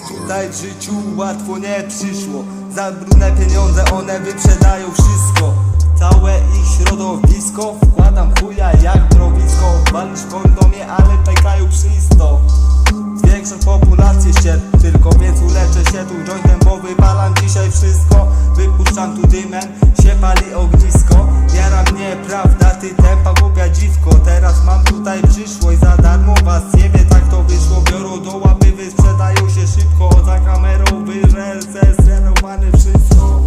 tutaj w życiu łatwo nie przyszło. Za brudne pieniądze one wyprzedają wszystko. Całe ich środowisko Wypuszczam tu dymem, się pali ognisko Jara mnie prawda, ty tempa głupia dziwko. Teraz mam tutaj przyszłość, za darmo was jebie Tak to wyszło, biorą do łapy, wysprzedają się szybko. Za kamerą wyżel, zesrerowane wszystko.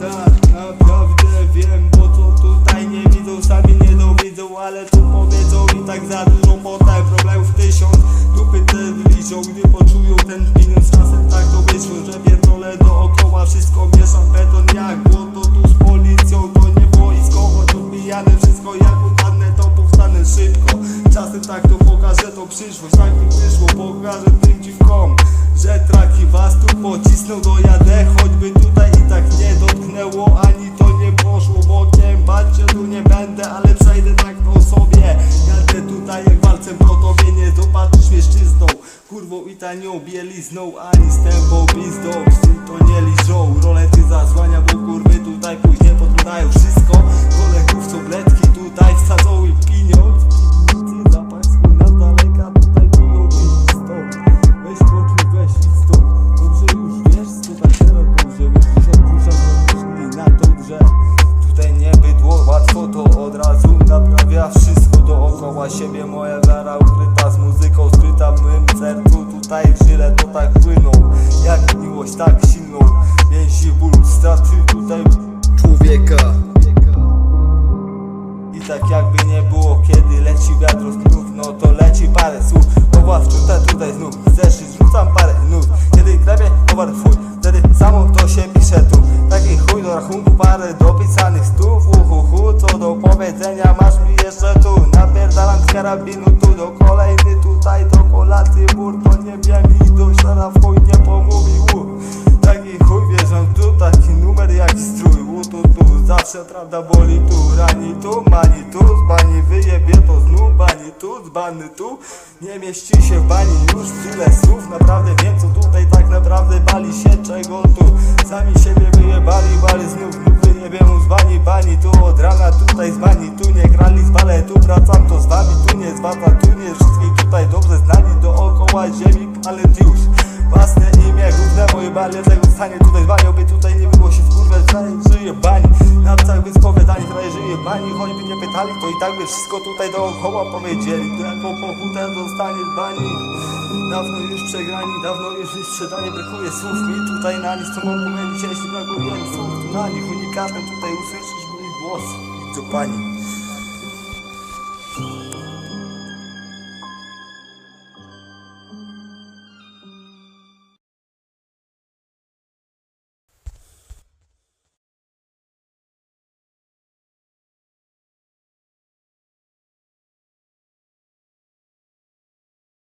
Tak, naprawdę wiem, bo co tutaj nie widzą, sami nie dowidzą Ale tu powiedzą i tak za dużo potem problemów tysiąc. Dupy te liczą, gdy poczują ten pieniądz mi wyszło, pokażę tym dziwkom Że traki was tu pocisną Dojadę, choćby tutaj i tak nie dotknęło Ani to nie poszło bokiem. Bać się tu nie będę, ale przejdę tak po sobie. Jadę tutaj jak walcem po tobie Nie zobaczysz mężczyzną Kurwą i tanią bielizną Ani stępą pizdą. Psy to nie liżą Rolety zasłania, bo naprawia wszystko dookoła siebie Moja wiara ukryta z muzyką skryta w mym sercu. Tutaj żyle to tak płyną Jak miłość tak silną. Więzi ból straty tutaj człowieka. I tak jakby nie było kiedy leci wiatr znów No to leci parę słów. Poław tutaj, tutaj znów Chcesz i zrzucam parę karabinu tu Do kolejny tutaj do kolacji Bór to nie wiem i do szara w chuj nie pomówił Taki chuj wierzę tu Taki numer jak strój U, tu, tu Zawsze prawda boli tu. Rani tu, mani tu Z bani wyjebie to znów Bani tu, dzbany tu. Nie mieści się w bani już tyle słów Naprawdę wiem co tutaj tak naprawdę bali się Czego tu. Sami siebie wyjebali Bali znów, znów wyjebie mu z bani Bani tu. Od rana tutaj z bani Tu nie grali z baletu Wracam to z wami Tu stanie tutaj by tutaj nie było się wkurwać żyje bani, na psach by spowiadani Kraj żyje bani, choćby nie pytali To i tak by wszystko tutaj dookoła powiedzieli. To jako pochutę zostanie z bani Dawno już przegrani, dawno już sprzedanie Brakuje słów mi tutaj na nic Co mam powiedzieć, jeśli brakuje słów na nich. Unikatem tutaj usłyszysz mój głos. Idź do pani